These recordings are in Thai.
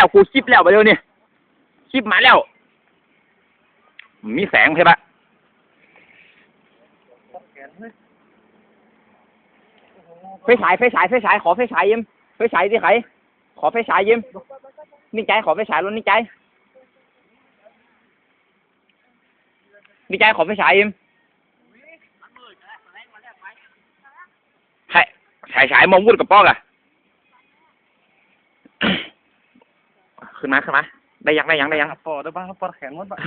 แล้วกูคลิปแล้วไปเร็วนี่คลิปมาแล้ว มีแสงใช่ปะไฟฉายไฟฉายไฟฉายขอไฟฉายยิ้มไฟฉายที่ใครขอไฟฉายยิ้มนี่ใจขอไฟฉายรถนี่ใจนี่ใจขอไฟฉายยิ้มใช่ฉายฉายมองวุดกับป้อกอะ ขึ้นมาขึ้นมาได้ยังได้ยังได้ยังปอดบ้างปอดแขนมดบ้าง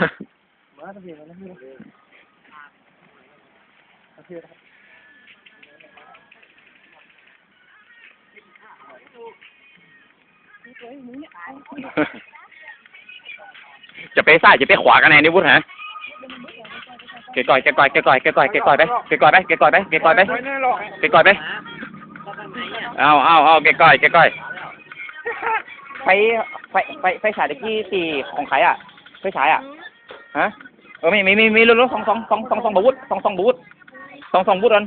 มาตะเบียนแล้วนี่โอเคจะไปซ้ายจะไปขวากันแน่นี่วุฒิฮะเกยก่อยเกยก่อยเกยก่อยเกยก่อยเกยก่อยไปเกยก่อยไปเกยก่อยไปเกยก่อยไปไม่แน่หรอกเกยก่อยไปเอาเอาเอาเกยก่อยเกยก่อยไฟ ไฟไฟไฟฉายตะกี้สี่ของใครอะไฟฉายอะฮะเออมีมีมีมีรถรถสองสองสองสองสองบูธสองสองบูธสองสองบูธกัน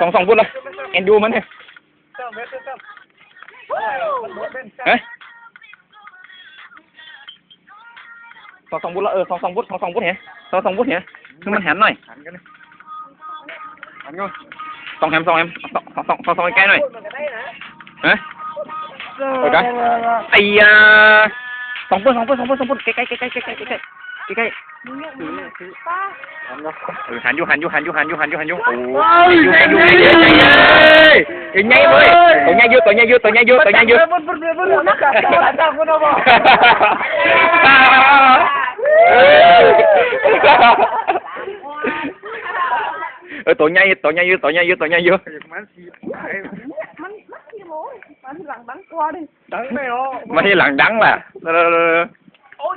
สองสองบูธเลยเอ็นดูมันเนี่ยเจ้าเม็ดเจ้ามันรถเป็นเฮ้ยสองสองบุตรละเออสองสองบุตรสองสองบุตรเห็นสองสองบุตรเห็นคือมันแหมหน่อยหันกันเลยหันกันสองแหมสองแหมสองสองสองสองสองใกล้หน่อย hả? Rồi cái ai à sống phút sống phút sống phút sống phút cái cái cái cái cái cái cái cái cái ừ, hắn vô hắn vô hắn vô hắn vô hắn vô hắn vô. Ôi nhanh vô nhanh vô cái nhanh vô. Cái nhanh vô cái nhanh vô cậu nhanh vô ừ, tổ nhanh tổ nhanh vô. Tổ nhanh vô tổ nhanh vô mấy lần đắng là ôi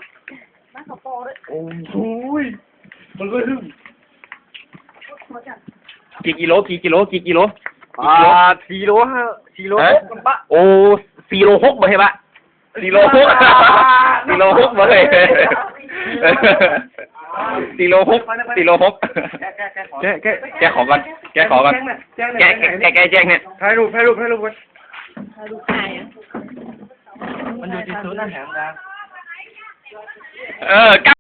กี่กิโลกี่กิโลกี่กิโลอ่าสี่โลฮะสี่โลหกบะโอ้สี่โลหกบ่เห็นปะสี่โลหกสี่โลหกบ่เห็นสี่โลหกสี่โลหกแกแกแกขอก่อนแกขอก่อนแกแกแกแจ้งเนี่ยถ่ายรูปถ่ายรูปถ่ายรูปก่อน mình được chỉ số nó hạn ra